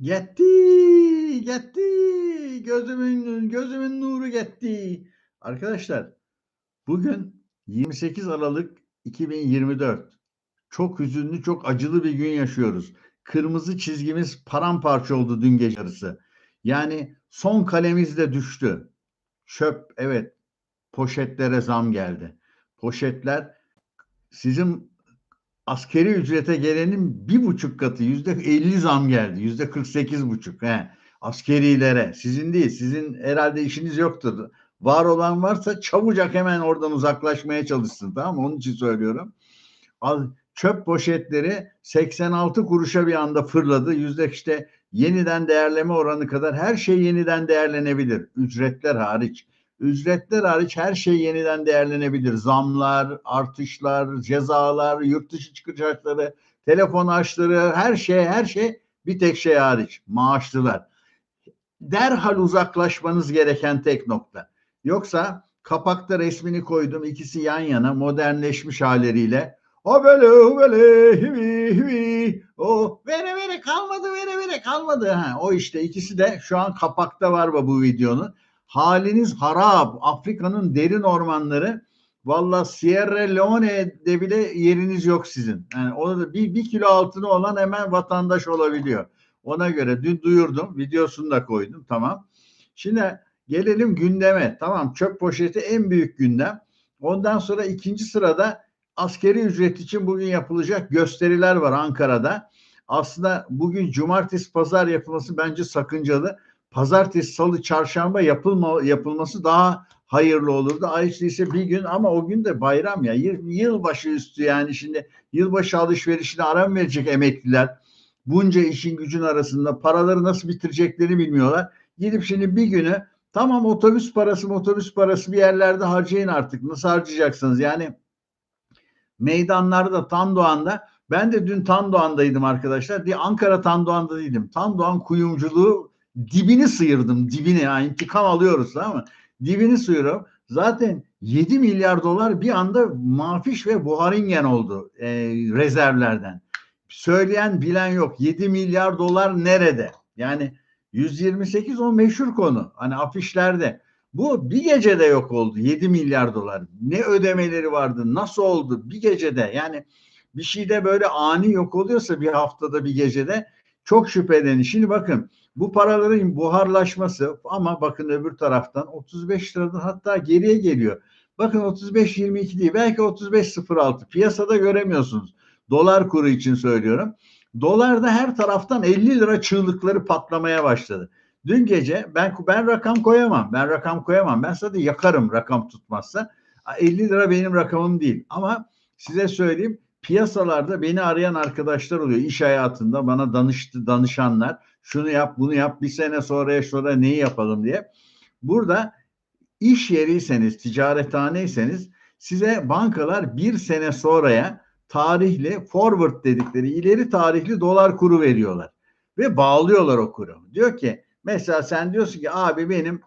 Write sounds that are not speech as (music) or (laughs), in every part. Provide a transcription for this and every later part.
Gitti, gitti. Gözümün gözümün nuru gitti. Arkadaşlar, bugün 28 Aralık 2024. Çok hüzünlü, çok acılı bir gün yaşıyoruz. Kırmızı çizgimiz paramparça oldu dün gece yarısı. Yani son kalemiz de düştü. Çöp, evet. Poşetlere zam geldi. Poşetler sizin askeri ücrete gelenin bir buçuk katı yüzde 50 zam geldi. Yüzde 48 buçuk. He. Askerilere. Sizin değil. Sizin herhalde işiniz yoktur. Var olan varsa çabucak hemen oradan uzaklaşmaya çalışsın. Tamam mı? Onun için söylüyorum. Al, çöp poşetleri 86 kuruşa bir anda fırladı. Yüzde işte yeniden değerleme oranı kadar her şey yeniden değerlenebilir. Ücretler hariç. Ücretler hariç her şey yeniden değerlenebilir. Zamlar, artışlar, cezalar, yurt dışı çıkacakları, telefon harçları, her şey, her şey bir tek şey hariç. Maaşlılar. Derhal uzaklaşmanız gereken tek nokta. Yoksa kapakta resmini koydum. ikisi yan yana modernleşmiş halleriyle. O böyle o böyle hivi hivi o vere vere kalmadı vere vere kalmadı. Ha, o işte ikisi de şu an kapakta var bu videonun haliniz harap. Afrika'nın derin ormanları valla Sierra Leone'de bile yeriniz yok sizin. Yani orada bir, bir kilo altını olan hemen vatandaş olabiliyor. Ona göre dün duyurdum. Videosunu da koydum. Tamam. Şimdi gelelim gündeme. Tamam çöp poşeti en büyük gündem. Ondan sonra ikinci sırada askeri ücret için bugün yapılacak gösteriler var Ankara'da. Aslında bugün cumartesi pazar yapılması bence sakıncalı pazartesi, salı, çarşamba yapılma, yapılması daha hayırlı olurdu. Ayrıca ise bir gün ama o gün de bayram ya. Yıl, yılbaşı üstü yani şimdi yılbaşı alışverişine ara verecek emekliler? Bunca işin gücün arasında paraları nasıl bitireceklerini bilmiyorlar. Gidip şimdi bir günü tamam otobüs parası otobüs parası bir yerlerde harcayın artık. Nasıl harcayacaksınız? Yani meydanlarda Tandoğan'da ben de dün Tandoğan'daydım arkadaşlar. Diye Ankara Tandoğan'da değildim. Tandoğan kuyumculuğu dibini sıyırdım dibini yani intikam alıyoruz tamam mı? Dibini sıyırıyorum. Zaten 7 milyar dolar bir anda Mafiş ve Buharingen oldu e, rezervlerden. Söyleyen bilen yok. 7 milyar dolar nerede? Yani 128 o meşhur konu. Hani afişlerde. Bu bir gecede yok oldu. 7 milyar dolar. Ne ödemeleri vardı? Nasıl oldu? Bir gecede. Yani bir şeyde böyle ani yok oluyorsa bir haftada bir gecede çok şüphelenin. Şimdi bakın bu paraların buharlaşması ama bakın öbür taraftan 35 liradan hatta geriye geliyor. Bakın 35.22 değil belki 35.06 piyasada göremiyorsunuz. Dolar kuru için söylüyorum. Dolarda her taraftan 50 lira çığlıkları patlamaya başladı. Dün gece ben ben rakam koyamam. Ben rakam koyamam. Ben sadece yakarım rakam tutmazsa. 50 lira benim rakamım değil. Ama size söyleyeyim piyasalarda beni arayan arkadaşlar oluyor. İş hayatında bana danıştı danışanlar şunu yap bunu yap bir sene sonraya sonra neyi yapalım diye. Burada iş yeriyseniz, ticarethaneyseniz size bankalar bir sene sonraya tarihli forward dedikleri ileri tarihli dolar kuru veriyorlar. Ve bağlıyorlar o kuru. Diyor ki mesela sen diyorsun ki abi benim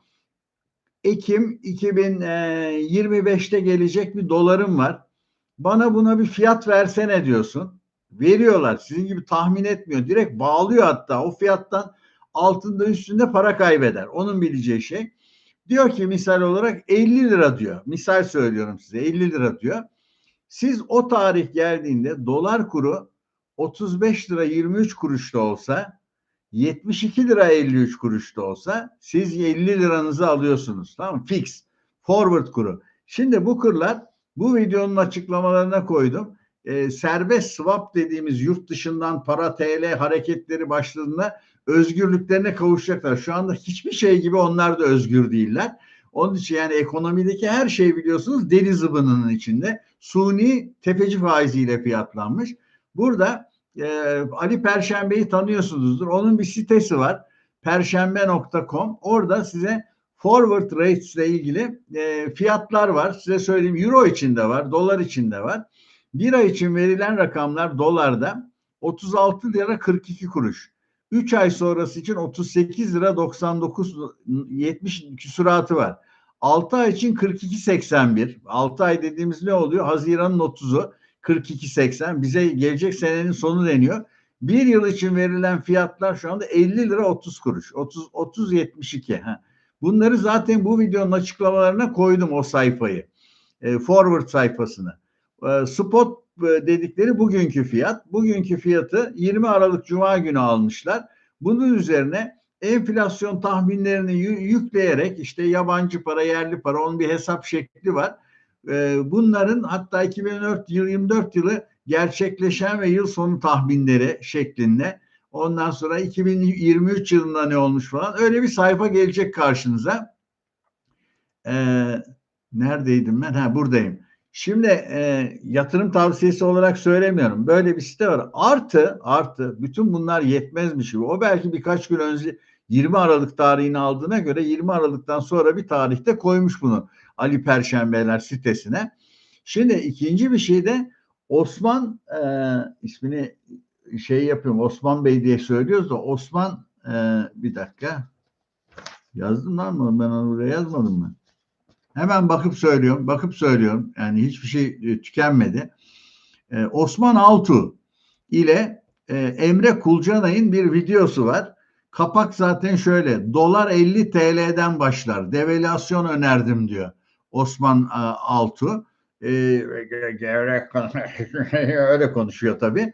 Ekim 2025'te gelecek bir dolarım var. Bana buna bir fiyat versene diyorsun veriyorlar. Sizin gibi tahmin etmiyor. Direkt bağlıyor hatta o fiyattan altında üstünde para kaybeder. Onun bileceği şey. Diyor ki misal olarak 50 lira diyor. Misal söylüyorum size 50 lira diyor. Siz o tarih geldiğinde dolar kuru 35 lira 23 kuruş da olsa 72 lira 53 kuruş da olsa siz 50 liranızı alıyorsunuz. Tamam mı? Fix. Forward kuru. Şimdi bu kurlar bu videonun açıklamalarına koydum e, serbest swap dediğimiz yurt dışından para TL hareketleri başladığında özgürlüklerine kavuşacaklar. Şu anda hiçbir şey gibi onlar da özgür değiller. Onun için yani ekonomideki her şey biliyorsunuz deli zıbınının içinde. Suni tefeci faiziyle fiyatlanmış. Burada e, Ali Perşembe'yi tanıyorsunuzdur. Onun bir sitesi var. Perşembe.com. Orada size forward rates ile ilgili e, fiyatlar var. Size söyleyeyim euro içinde var, dolar içinde var. Bir ay için verilen rakamlar dolarda 36 lira 42 kuruş. 3 ay sonrası için 38 lira 99 70 küsuratı var. 6 ay için 42.81. 6 ay dediğimiz ne oluyor? Haziran'ın 30'u 42.80. Bize gelecek senenin sonu deniyor. Bir yıl için verilen fiyatlar şu anda 50 lira 30 kuruş. 30 30 72. Ha. Bunları zaten bu videonun açıklamalarına koydum o sayfayı. E, forward sayfasını. E, spot e, dedikleri bugünkü fiyat. Bugünkü fiyatı 20 Aralık Cuma günü almışlar. Bunun üzerine enflasyon tahminlerini yükleyerek işte yabancı para, yerli para onun bir hesap şekli var. E, bunların hatta 2024 yıl 24 yılı gerçekleşen ve yıl sonu tahminleri şeklinde ondan sonra 2023 yılında ne olmuş falan öyle bir sayfa gelecek karşınıza. Ee, neredeydim ben? Ha buradayım. Şimdi e, yatırım tavsiyesi olarak söylemiyorum. Böyle bir site var. Artı artı bütün bunlar yetmezmiş gibi. O belki birkaç gün önce 20 Aralık tarihini aldığına göre 20 Aralık'tan sonra bir tarihte koymuş bunu Ali Perşembeler sitesine. Şimdi ikinci bir şey de Osman e, ismini şey yapıyorum Osman Bey diye söylüyoruz da Osman e, bir dakika yazdım lan mı ben onu buraya yazmadım mı? Hemen bakıp söylüyorum bakıp söylüyorum yani hiçbir şey e, tükenmedi. E, Osman Altu ile e, Emre Kulcanay'ın bir videosu var. Kapak zaten şöyle dolar 50 TL'den başlar devalüasyon önerdim diyor Osman e, Altu. E, (laughs) öyle konuşuyor tabii.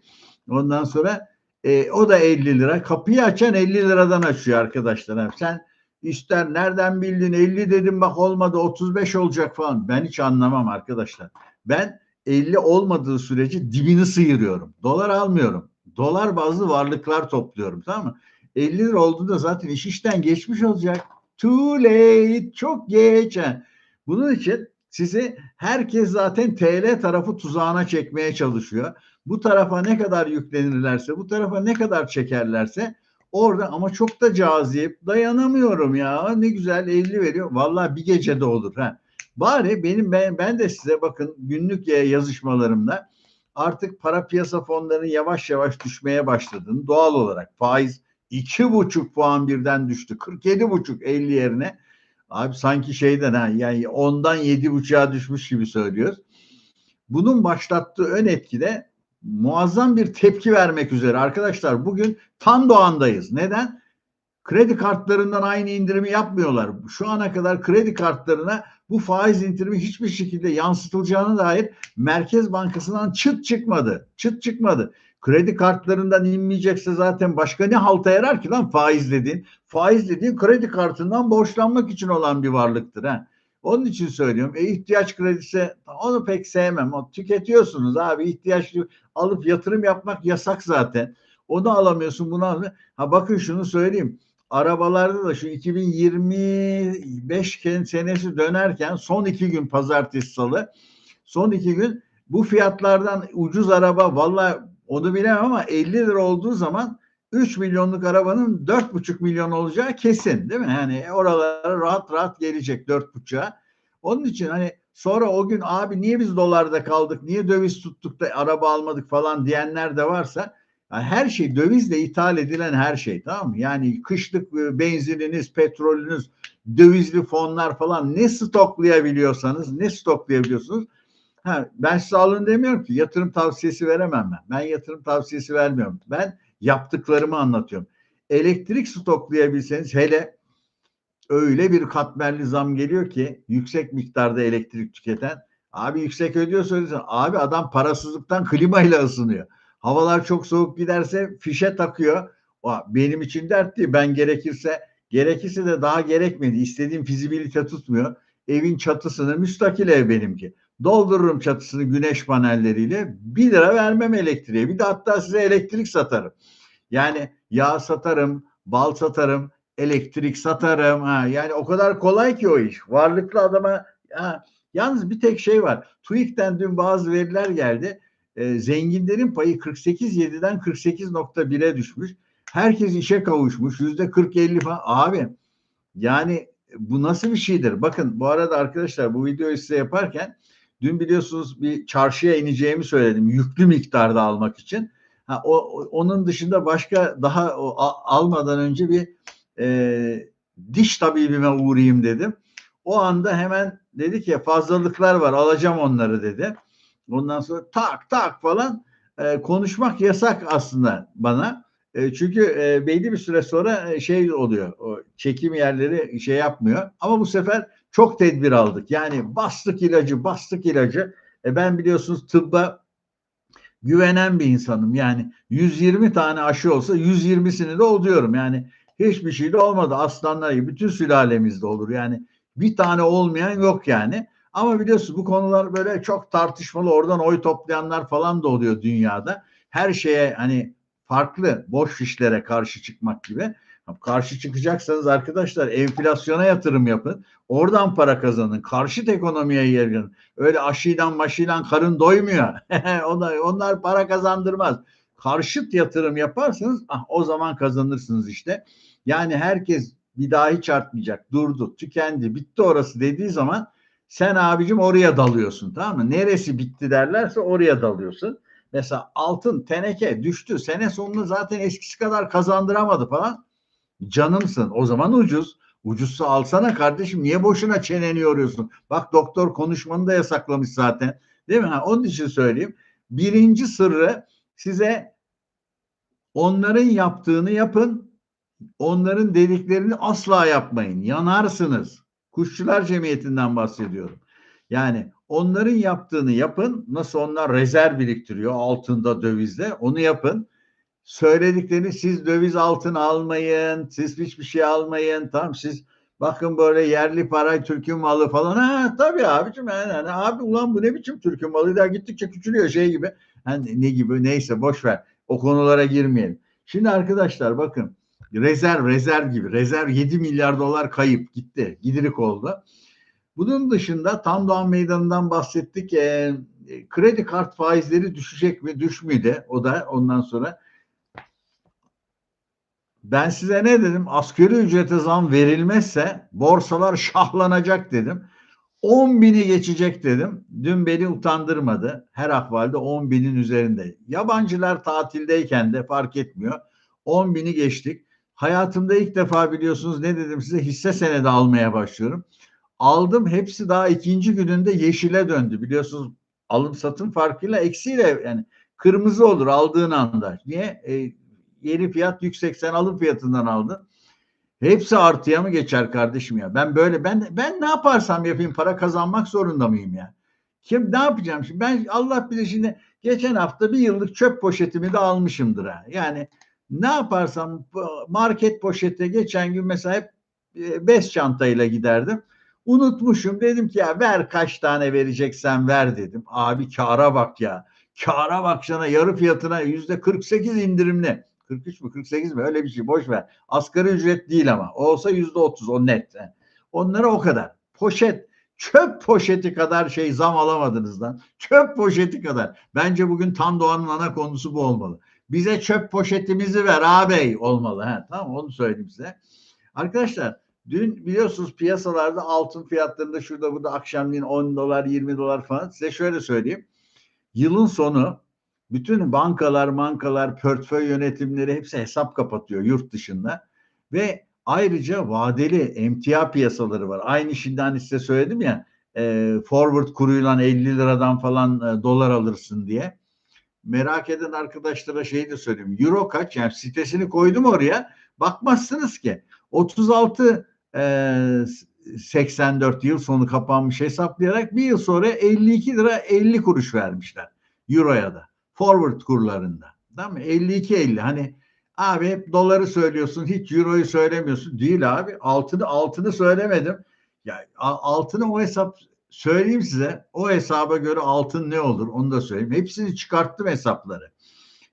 Ondan sonra e, o da 50 lira. Kapıyı açan 50 liradan açıyor arkadaşlar. Sen ister nereden bildin 50 dedim bak olmadı 35 olacak falan. Ben hiç anlamam arkadaşlar. Ben 50 olmadığı sürece dibini sıyırıyorum. Dolar almıyorum. Dolar bazlı varlıklar topluyorum tamam mı? 50 lira olduğunda zaten iş işten geçmiş olacak. Too late. Çok geç. Bunun için sizi herkes zaten TL tarafı tuzağına çekmeye çalışıyor. Bu tarafa ne kadar yüklenirlerse, bu tarafa ne kadar çekerlerse orada ama çok da cazip dayanamıyorum ya ne güzel 50 veriyor. Vallahi bir gecede olur ha. Bari benim ben, ben de size bakın günlük yazışmalarımda artık para piyasa fonlarının yavaş yavaş düşmeye başladığını doğal olarak faiz iki buçuk puan birden düştü. 47 buçuk 50 yerine. Abi sanki şeyden ha yani ondan yedi buçuğa düşmüş gibi söylüyoruz. Bunun başlattığı ön etki de muazzam bir tepki vermek üzere. Arkadaşlar bugün tam doğandayız. Neden? Kredi kartlarından aynı indirimi yapmıyorlar. Şu ana kadar kredi kartlarına bu faiz indirimi hiçbir şekilde yansıtılacağına dair Merkez Bankası'ndan çıt çıkmadı. Çıt çıkmadı. Kredi kartlarından inmeyecekse zaten başka ne halta yarar ki lan faiz dediğin? Faiz dediğin kredi kartından borçlanmak için olan bir varlıktır. Ha. Onun için söylüyorum. E, ihtiyaç kredisi onu pek sevmem. O tüketiyorsunuz abi. ihtiyaç alıp yatırım yapmak yasak zaten. Onu alamıyorsun bunu alamıyorsun. Ha bakın şunu söyleyeyim. Arabalarda da şu 2025 senesi dönerken son iki gün pazartesi salı son iki gün bu fiyatlardan ucuz araba valla onu bilemem ama 50 lira olduğu zaman 3 milyonluk arabanın 4,5 milyon olacağı kesin değil mi? Yani oralara rahat rahat gelecek 4,5'a. Onun için hani sonra o gün abi niye biz dolarda kaldık, niye döviz tuttuk da araba almadık falan diyenler de varsa yani her şey dövizle ithal edilen her şey tamam mı? Yani kışlık e, benzininiz, petrolünüz, dövizli fonlar falan ne stoklayabiliyorsanız, ne stoklayabiliyorsunuz Ha, ben size alın demiyorum ki yatırım tavsiyesi veremem ben. Ben yatırım tavsiyesi vermiyorum. Ben yaptıklarımı anlatıyorum. Elektrik stoklayabilseniz hele öyle bir katmerli zam geliyor ki yüksek miktarda elektrik tüketen abi yüksek ödüyor söylesen abi adam parasızlıktan klimayla ısınıyor. Havalar çok soğuk giderse fişe takıyor. O, benim için dert değil. Ben gerekirse gerekirse de daha gerekmedi. İstediğim fizibilite tutmuyor. Evin çatısını müstakil ev benimki. Doldururum çatısını güneş panelleriyle. Bir lira vermem elektriğe. Bir de hatta size elektrik satarım. Yani yağ satarım, bal satarım, elektrik satarım. Ha, yani o kadar kolay ki o iş. Varlıklı adama ha, yalnız bir tek şey var. TÜİK'ten dün bazı veriler geldi. E, zenginlerin payı 48.7'den 48.1'e düşmüş. Herkes işe kavuşmuş. Yüzde 40-50 falan. Abi yani bu nasıl bir şeydir? Bakın bu arada arkadaşlar bu videoyu size yaparken Dün biliyorsunuz bir çarşıya ineceğimi söyledim yüklü miktarda almak için. Ha, o, onun dışında başka daha o, almadan önce bir e, diş tabibime uğrayayım dedim. O anda hemen dedi ki fazlalıklar var alacağım onları dedi. Ondan sonra tak tak falan e, konuşmak yasak aslında bana. E, çünkü e, belli bir süre sonra e, şey oluyor. O çekim yerleri şey yapmıyor. Ama bu sefer çok tedbir aldık. Yani bastık ilacı, bastık ilacı. E, ben biliyorsunuz tıbba güvenen bir insanım. Yani 120 tane aşı olsa 120'sini de oluyorum. Yani hiçbir şey de olmadı. Aslanlar gibi bütün sülalemizde olur. Yani bir tane olmayan yok yani. Ama biliyorsunuz bu konular böyle çok tartışmalı. Oradan oy toplayanlar falan da oluyor dünyada. Her şeye hani farklı boş işlere karşı çıkmak gibi. Karşı çıkacaksanız arkadaşlar enflasyona yatırım yapın. Oradan para kazanın. Karşıt ekonomiye yer Öyle aşıyla maşıyla karın doymuyor. (laughs) onlar, onlar para kazandırmaz. Karşıt yatırım yaparsanız ah, o zaman kazanırsınız işte. Yani herkes bir daha hiç artmayacak. Durdu, tükendi, bitti orası dediği zaman sen abicim oraya dalıyorsun tamam mı? Neresi bitti derlerse oraya dalıyorsun. Mesela altın teneke düştü. Sene sonunda zaten eskisi kadar kazandıramadı falan. Canımsın. O zaman ucuz. Ucuzsa alsana kardeşim. Niye boşuna çeneni yoruyorsun? Bak doktor konuşmanı da yasaklamış zaten. Değil mi? Ha, onun için söyleyeyim. Birinci sırrı size onların yaptığını yapın. Onların dediklerini asla yapmayın. Yanarsınız. Kuşçular Cemiyeti'nden bahsediyorum. Yani onların yaptığını yapın. Nasıl onlar rezerv biriktiriyor altında dövizde onu yapın. Söylediklerini siz döviz altın almayın. Siz hiçbir şey almayın. Tamam siz bakın böyle yerli para Türk'ün malı falan. Ha tabii abicim yani, yani abi ulan bu ne biçim Türk'ün malı daha gittikçe küçülüyor şey gibi. Hani ne gibi neyse boş ver. O konulara girmeyelim. Şimdi arkadaşlar bakın rezerv rezerv gibi rezerv 7 milyar dolar kayıp gitti gidirik oldu. Bunun dışında Tam Doğan Meydanı'ndan bahsettik. E, kredi kart faizleri düşecek mi düşmedi o da ondan sonra. Ben size ne dedim? Asgari ücrete zam verilmezse borsalar şahlanacak dedim. 10 bini geçecek dedim. Dün beni utandırmadı. Her ahvalde 10 binin üzerinde. Yabancılar tatildeyken de fark etmiyor. 10 bini geçtik. Hayatımda ilk defa biliyorsunuz ne dedim size hisse senedi almaya başlıyorum. Aldım hepsi daha ikinci gününde yeşile döndü. Biliyorsunuz alım satım farkıyla eksiyle yani kırmızı olur aldığın anda. Niye? E, yeni fiyat yüksek sen alım fiyatından aldın. Hepsi artıya mı geçer kardeşim ya? Ben böyle ben ben ne yaparsam yapayım para kazanmak zorunda mıyım ya? Kim ne yapacağım şimdi? Ben Allah bilir şimdi geçen hafta bir yıllık çöp poşetimi de almışımdır ha. Yani ne yaparsam market poşete geçen gün mesela hep e, bez çantayla giderdim. Unutmuşum dedim ki ya ver kaç tane vereceksen ver dedim. Abi kara bak ya. Kara bak sana yarı fiyatına yüzde 48 indirimli. 43 mü 48 mi öyle bir şey boş ver. Asgari ücret değil ama. Olsa yüzde 30 o net. Onlara o kadar. Poşet çöp poşeti kadar şey zam alamadınız lan. Çöp poşeti kadar. Bence bugün Tan Doğan'ın ana konusu bu olmalı. Bize çöp poşetimizi ver ağabey olmalı. He, tamam onu söyleyeyim size. Arkadaşlar dün biliyorsunuz piyasalarda altın fiyatlarında şurada burada akşamleyin 10 dolar 20 dolar falan. Size şöyle söyleyeyim. Yılın sonu bütün bankalar, bankalar, portföy yönetimleri hepsi hesap kapatıyor yurt dışında. Ve ayrıca vadeli emtia piyasaları var. Aynı şimdi hani size söyledim ya e, forward kuruyla 50 liradan falan e, dolar alırsın diye merak eden arkadaşlara şey de söyleyeyim. Euro kaç? Yani sitesini koydum oraya. Bakmazsınız ki. 36 e, 84 yıl sonu kapanmış hesaplayarak bir yıl sonra 52 lira 50 kuruş vermişler. Euro'ya da. Forward kurlarında. Tamam mı? 52-50. Hani abi hep doları söylüyorsun hiç euroyu söylemiyorsun. Değil abi. Altını altını söylemedim. Ya altını o hesap söyleyeyim size o hesaba göre altın ne olur onu da söyleyeyim. Hepsini çıkarttım hesapları.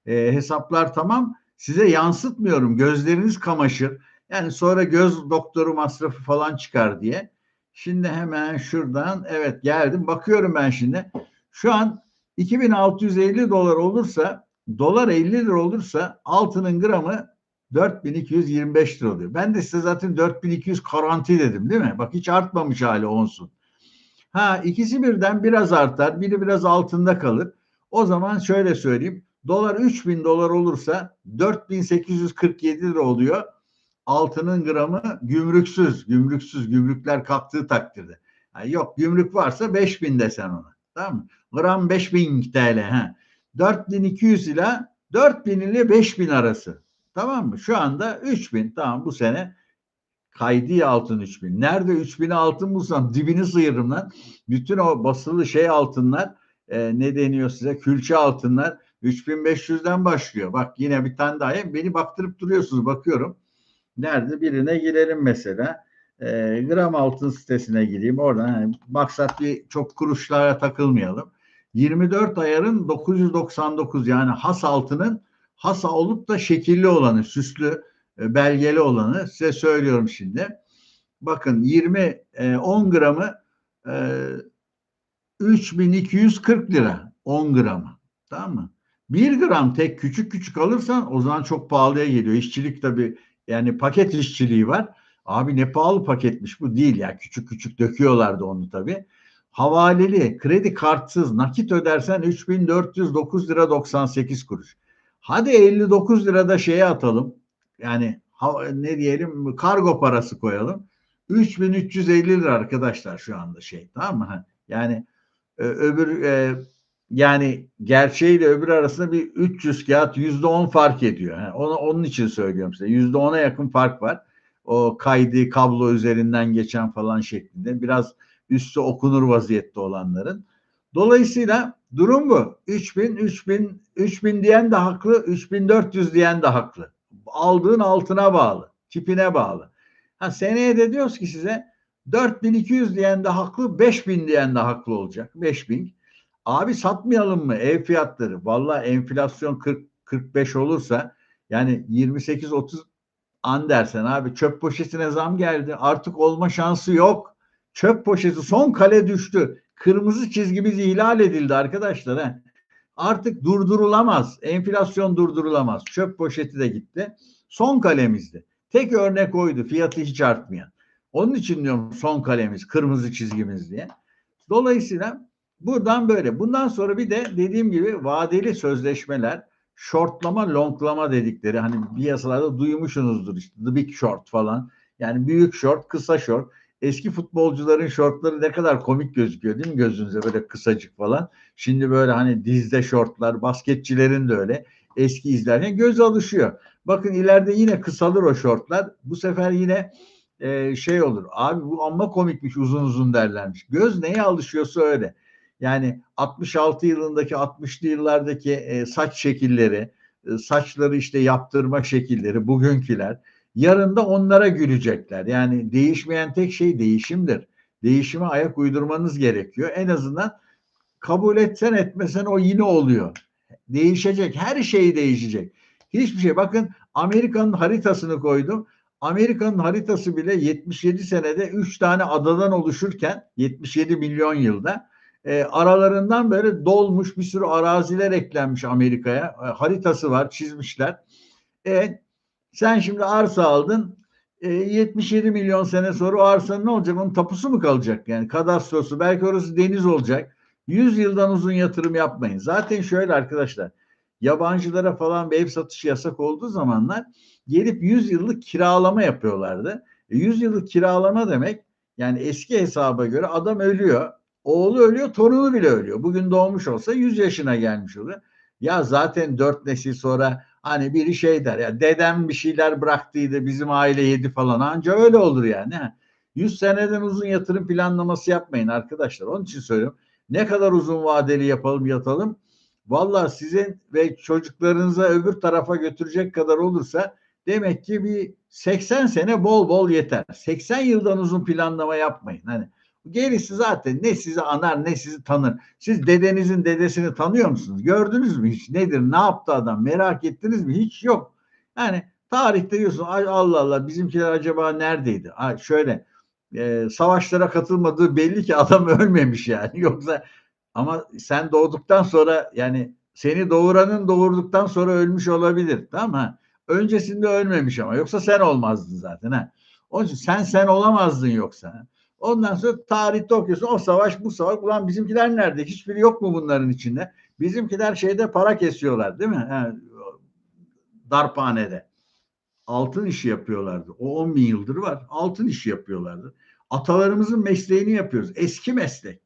E, hesaplar tamam size yansıtmıyorum gözleriniz kamaşır. Yani sonra göz doktoru masrafı falan çıkar diye. Şimdi hemen şuradan evet geldim bakıyorum ben şimdi. Şu an 2650 dolar olursa dolar 50 lira olursa altının gramı 4225 lira oluyor. Ben de size zaten 4200 garanti dedim değil mi? Bak hiç artmamış hali onsun. Ha ikisi birden biraz artar, biri biraz altında kalır. O zaman şöyle söyleyeyim. Dolar 3000 dolar olursa 4847 lira oluyor. Altının gramı gümrüksüz, gümrüksüz, gümrükler kalktığı takdirde. Yani yok gümrük varsa 5000 desen ona. Tamam mı? Gram 5000 TL. Ha. 4200 ile 4000 ile 5000 arası. Tamam mı? Şu anda 3000 tamam bu sene kaydı altın 3000. Nerede 3000 altın bulsam dibini sıyırırım lan. Bütün o basılı şey altınlar e, ne deniyor size külçe altınlar 3500'den başlıyor. Bak yine bir tane daha beni baktırıp duruyorsunuz bakıyorum. Nerede birine girelim mesela. E, gram altın sitesine gireyim. Oradan yani maksat bir çok kuruşlara takılmayalım. 24 ayarın 999 yani has altının has olup da şekilli olanı, süslü, e, belgeli olanı size söylüyorum şimdi. Bakın 20 e, 10 gramı e, 3240 lira 10 gramı. Tamam mı? 1 gram tek küçük küçük alırsan o zaman çok pahalıya geliyor. İşçilik tabii yani paket işçiliği var. Abi ne pahalı paketmiş bu değil ya. Küçük küçük döküyorlardı onu tabii. Havaleli, kredi kartsız, nakit ödersen 3409 lira 98 kuruş. Hadi 59 lirada şeye atalım. Yani ne diyelim kargo parası koyalım. 3350 lira arkadaşlar şu anda şey tamam mı? Yani e, öbür e, yani gerçeğiyle öbür arasında bir 300 kağıt yüzde on fark ediyor. Onu, onun için söylüyorum size. Yüzde ona yakın fark var. O kaydı kablo üzerinden geçen falan şeklinde. Biraz üstü okunur vaziyette olanların. Dolayısıyla durum bu. 3000, 3000, 3000 diyen de haklı, 3400 diyen de haklı. Aldığın altına bağlı, tipine bağlı. Ha seneye de diyoruz ki size 4200 diyen de haklı, 5000 diyen de haklı olacak. 5000. Abi satmayalım mı ev fiyatları? Valla enflasyon 40 45 olursa yani 28 30 an dersen abi çöp poşetine zam geldi. Artık olma şansı yok. Çöp poşeti son kale düştü. Kırmızı çizgimiz ihlal edildi arkadaşlar. He. Artık durdurulamaz. Enflasyon durdurulamaz. Çöp poşeti de gitti. Son kalemizdi. Tek örnek oydu. Fiyatı hiç artmayan. Onun için diyorum son kalemiz, kırmızı çizgimiz diye. Dolayısıyla buradan böyle. Bundan sonra bir de dediğim gibi vadeli sözleşmeler, shortlama, longlama dedikleri hani piyasalarda duymuşsunuzdur işte the big short falan. Yani büyük short, kısa short eski futbolcuların şortları ne kadar komik gözüküyor değil mi gözünüze böyle kısacık falan. Şimdi böyle hani dizde şortlar, basketçilerin de öyle. Eski izlerken göz alışıyor. Bakın ileride yine kısalır o şortlar. Bu sefer yine e, şey olur. Abi bu amma komikmiş uzun uzun derlermiş. Göz neye alışıyorsa öyle. Yani 66 yılındaki 60'lı yıllardaki e, saç şekilleri, e, saçları işte yaptırma şekilleri, bugünküler Yarın da onlara gülecekler. Yani değişmeyen tek şey değişimdir. Değişime ayak uydurmanız gerekiyor. En azından kabul etsen etmesen o yine oluyor. Değişecek. Her şey değişecek. Hiçbir şey. Bakın Amerika'nın haritasını koydum. Amerika'nın haritası bile 77 senede 3 tane adadan oluşurken 77 milyon yılda e, aralarından böyle dolmuş bir sürü araziler eklenmiş Amerika'ya. E, haritası var çizmişler. E, sen şimdi arsa aldın. E, 77 milyon sene sonra o arsanın ne olacak? Onun tapusu mu kalacak? Yani kadastrosu. Belki orası deniz olacak. 100 yıldan uzun yatırım yapmayın. Zaten şöyle arkadaşlar. Yabancılara falan bir ev satışı yasak olduğu zamanlar gelip 100 yıllık kiralama yapıyorlardı. E, 100 yıllık kiralama demek yani eski hesaba göre adam ölüyor. Oğlu ölüyor, torunu bile ölüyor. Bugün doğmuş olsa 100 yaşına gelmiş oluyor. Ya zaten 4 nesil sonra Hani biri şey der ya dedem bir şeyler bıraktıydı bizim aile yedi falan anca öyle olur yani. 100 seneden uzun yatırım planlaması yapmayın arkadaşlar. Onun için söylüyorum. Ne kadar uzun vadeli yapalım yatalım. Valla sizin ve çocuklarınıza öbür tarafa götürecek kadar olursa demek ki bir 80 sene bol bol yeter. 80 yıldan uzun planlama yapmayın. Hani Gerisi zaten ne sizi anar ne sizi tanır. Siz dedenizin dedesini tanıyor musunuz? Gördünüz mü hiç? Nedir? Ne yaptı adam? Merak ettiniz mi? Hiç yok. Yani tarihte diyorsun Allah Allah bizimkiler acaba neredeydi? Ha, şöyle e, savaşlara katılmadığı belli ki adam (laughs) ölmemiş yani. Yoksa ama sen doğduktan sonra yani seni doğuranın doğurduktan sonra ölmüş olabilir. Tamam mı? Öncesinde ölmemiş ama. Yoksa sen olmazdın zaten. Ha. Onun için sen sen olamazdın yoksa. Ondan sonra tarihte okuyorsun o savaş bu savaş. Ulan bizimkiler nerede? Hiçbiri yok mu bunların içinde? Bizimkiler şeyde para kesiyorlar değil mi? Yani, darphanede. Altın işi yapıyorlardı. O 10 bin yıldır var. Altın işi yapıyorlardı. Atalarımızın mesleğini yapıyoruz. Eski meslek.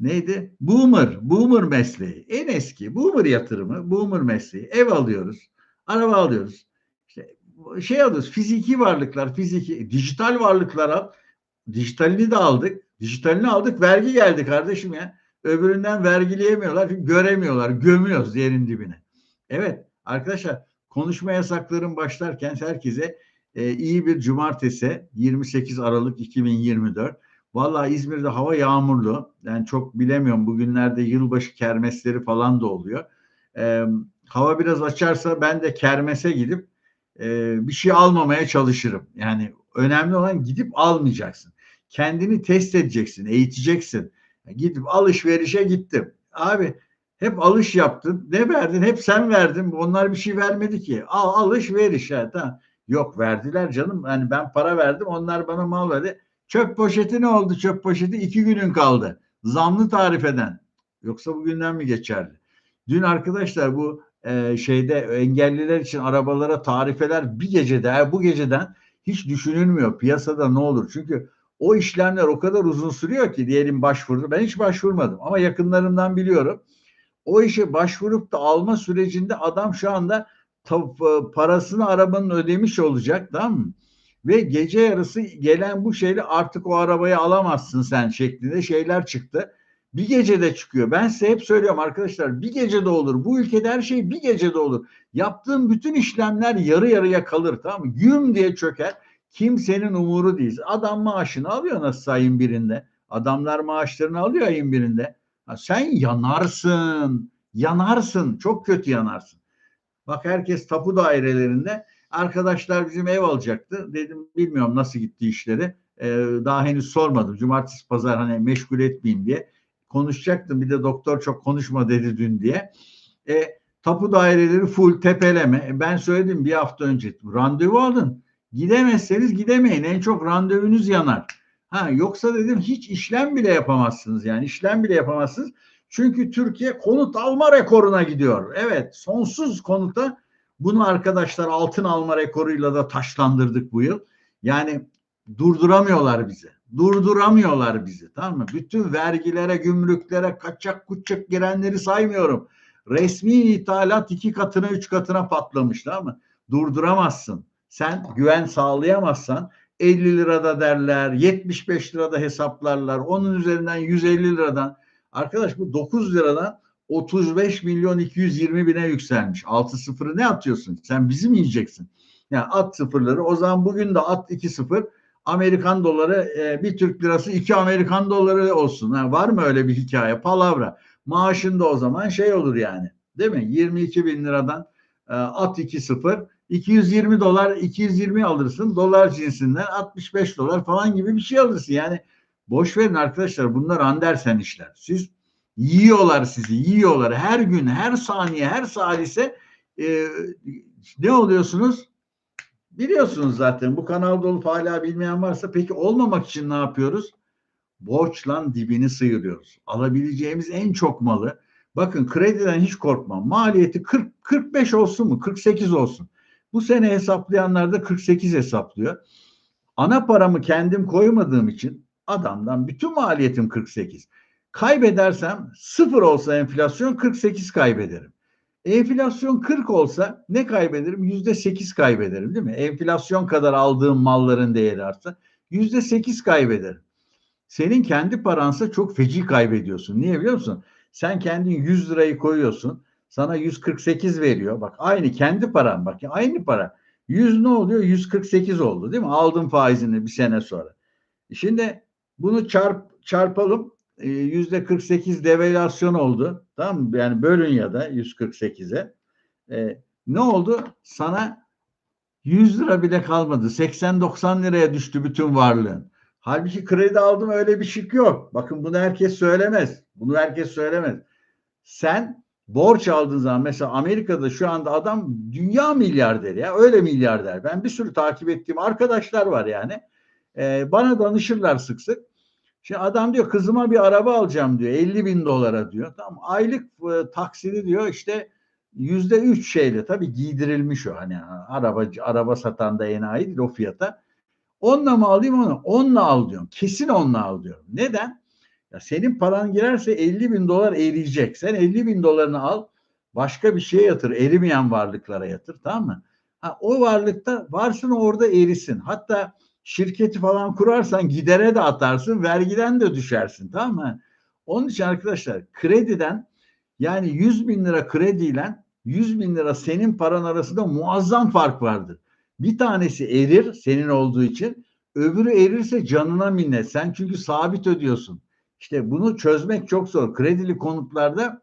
neydi? Boomer, boomer mesleği. En eski boomer yatırımı, boomer mesleği. Ev alıyoruz, araba alıyoruz. Şey alıyoruz, fiziki varlıklar, fiziki, dijital varlıklar al. Dijitalini de aldık. Dijitalini aldık, vergi geldi kardeşim ya. Öbüründen vergileyemiyorlar, göremiyorlar, gömüyoruz yerin dibine. Evet arkadaşlar konuşma yasakların başlarken herkese e, iyi bir cumartesi 28 Aralık 2024. Vallahi İzmir'de hava yağmurlu. Yani çok bilemiyorum bugünlerde yılbaşı kermesleri falan da oluyor. E, hava biraz açarsa ben de kermese gidip e, bir şey almamaya çalışırım. Yani önemli olan gidip almayacaksın. Kendini test edeceksin, eğiteceksin. Gidip alışverişe gittim. Abi hep alış yaptın. Ne verdin? Hep sen verdin. Onlar bir şey vermedi ki. Al alış veriş. Ha, tamam. Yok verdiler canım. Yani ben para verdim. Onlar bana mal verdi. Çöp poşeti ne oldu? Çöp poşeti iki günün kaldı. Zamlı tarif eden. Yoksa bugünden mi geçerli? Dün arkadaşlar bu e, şeyde engelliler için arabalara tarifeler bir gecede bu geceden hiç düşünülmüyor. Piyasada ne olur? Çünkü o işlemler o kadar uzun sürüyor ki diyelim başvurdu. Ben hiç başvurmadım ama yakınlarımdan biliyorum. O işe başvurup da alma sürecinde adam şu anda parasını arabanın ödemiş olacak tamam mı? Ve gece yarısı gelen bu şeyle artık o arabayı alamazsın sen şeklinde şeyler çıktı. Bir gecede çıkıyor. Ben size hep söylüyorum arkadaşlar bir gecede olur. Bu ülkede her şey bir gecede olur. Yaptığım bütün işlemler yarı yarıya kalır tamam mı? Güm diye çöker. Kimsenin umuru değil. Adam maaşını alıyor nasıl ayın birinde. Adamlar maaşlarını alıyor ayın birinde. Ha, sen yanarsın. Yanarsın. Çok kötü yanarsın. Bak herkes tapu dairelerinde. Arkadaşlar bizim ev alacaktı. Dedim bilmiyorum nasıl gitti işleri. Ee, daha henüz sormadım. Cumartesi pazar hani meşgul etmeyeyim diye. Konuşacaktım. Bir de doktor çok konuşma dedi dün diye. E, tapu daireleri full tepeleme. E, ben söyledim bir hafta önce. Randevu alın. Gidemezseniz gidemeyin. En çok randevunuz yanar. Ha yoksa dedim hiç işlem bile yapamazsınız yani işlem bile yapamazsınız. Çünkü Türkiye konut alma rekoruna gidiyor. Evet sonsuz konuta bunu arkadaşlar altın alma rekoruyla da taşlandırdık bu yıl. Yani durduramıyorlar bizi. Durduramıyorlar bizi tamam mı? Bütün vergilere, gümrüklere, kaçak kuçak girenleri saymıyorum. Resmi ithalat iki katına, üç katına patlamış tamam mı? Durduramazsın. Sen güven sağlayamazsan 50 lirada derler, 75 lirada hesaplarlar. Onun üzerinden 150 liradan. Arkadaş bu 9 liradan 35 milyon 220 bine yükselmiş. 6 sıfırı ne atıyorsun? Sen bizi mi yiyeceksin? Yani at sıfırları. O zaman bugün de at 2 sıfır. Amerikan doları e, bir Türk lirası 2 Amerikan doları olsun. Ha, var mı öyle bir hikaye? Palavra. Maaşın da o zaman şey olur yani. Değil mi? 22 bin liradan e, at 2 sıfır 220 dolar 220 alırsın dolar cinsinden 65 dolar falan gibi bir şey alırsın. Yani boş verin arkadaşlar bunlar Andersen işler. Siz yiyorlar sizi yiyorlar her gün her saniye her salise e, ne oluyorsunuz? Biliyorsunuz zaten bu kanal dolu hala bilmeyen varsa peki olmamak için ne yapıyoruz? Borçlan dibini sıyırıyoruz. Alabileceğimiz en çok malı bakın krediden hiç korkmam. Maliyeti 40 45 olsun mu? 48 olsun. Bu sene hesaplayanlar da 48 hesaplıyor. Ana paramı kendim koymadığım için adamdan bütün maliyetim 48. Kaybedersem sıfır olsa enflasyon 48 kaybederim. Enflasyon 40 olsa ne kaybederim? Yüzde 8 kaybederim değil mi? Enflasyon kadar aldığım malların değeri artsa yüzde 8 kaybederim. Senin kendi paransa çok feci kaybediyorsun. Niye biliyor musun? Sen kendin 100 lirayı koyuyorsun sana 148 veriyor. Bak aynı kendi paran bak aynı para. 100 ne oluyor? 148 oldu değil mi? Aldım faizini bir sene sonra. Şimdi bunu çarp çarpalım. Ee, yüzde 48 devalüasyon oldu. Tamam mı? Yani bölün ya da 148'e. Ee, ne oldu? Sana 100 lira bile kalmadı. 80-90 liraya düştü bütün varlığın. Halbuki kredi aldım öyle bir şık yok. Bakın bunu herkes söylemez. Bunu herkes söylemez. Sen borç aldığın zaman mesela Amerika'da şu anda adam dünya milyarderi ya öyle milyarder. Ben bir sürü takip ettiğim arkadaşlar var yani. Ee, bana danışırlar sık sık. Şimdi adam diyor kızıma bir araba alacağım diyor 50 bin dolara diyor. Tamam aylık e, taksidi diyor işte yüzde üç şeyle tabii giydirilmiş o hani araba araba satan da enayi değil o fiyata. Onunla mı alayım onu? Onunla al diyorum. Kesin onunla al diyorum. Neden? Ya senin paran girerse 50 bin dolar eriyecek. Sen 50 bin dolarını al başka bir şeye yatır. Erimeyen varlıklara yatır tamam mı? Ha, o varlıkta varsın orada erisin. Hatta şirketi falan kurarsan gidere de atarsın. Vergiden de düşersin tamam mı? Onun için arkadaşlar krediden yani 100 bin lira krediyle 100 bin lira senin paran arasında muazzam fark vardır. Bir tanesi erir senin olduğu için öbürü erirse canına minnet. Sen çünkü sabit ödüyorsun. İşte bunu çözmek çok zor. Kredili konutlarda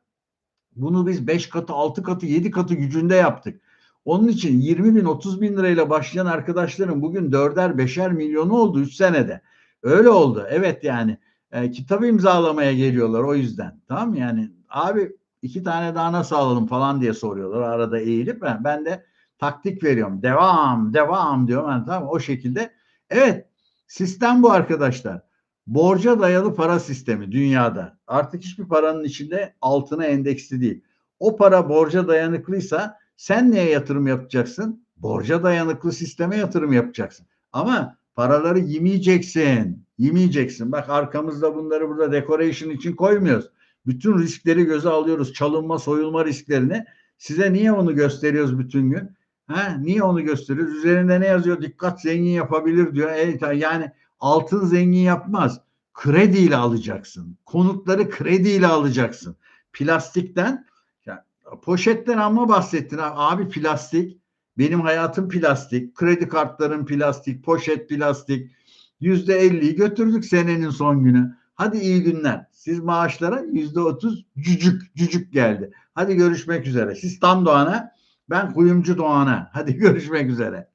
bunu biz 5 katı, 6 katı, 7 katı gücünde yaptık. Onun için 20 bin, 30 bin lirayla başlayan arkadaşların bugün 4'er, 5'er milyonu oldu 3 senede. Öyle oldu. Evet yani e, kitap imzalamaya geliyorlar o yüzden. Tamam? Yani abi iki tane daha nasıl alalım falan diye soruyorlar arada eğilip ben, ben de taktik veriyorum. Devam, devam diyorum. Yani, tamam o şekilde. Evet sistem bu arkadaşlar. Borca dayalı para sistemi dünyada. Artık hiçbir paranın içinde altına endeksli değil. O para borca dayanıklıysa sen neye yatırım yapacaksın? Borca dayanıklı sisteme yatırım yapacaksın. Ama paraları yemeyeceksin. Yemeyeceksin. Bak arkamızda bunları burada decoration için koymuyoruz. Bütün riskleri göze alıyoruz. Çalınma, soyulma risklerini. Size niye onu gösteriyoruz bütün gün? Ha, niye onu gösteriyoruz? Üzerinde ne yazıyor? Dikkat zengin yapabilir diyor. E, yani altın zengin yapmaz. Krediyle alacaksın. Konutları krediyle alacaksın. Plastikten poşetten ama bahsettin. Abi plastik. Benim hayatım plastik. Kredi kartlarım plastik. Poşet plastik. Yüzde elliyi götürdük senenin son günü. Hadi iyi günler. Siz maaşlara yüzde otuz cücük cücük geldi. Hadi görüşmek üzere. Siz tam Doğan'a ben kuyumcu Doğan'a. Hadi (laughs) görüşmek üzere.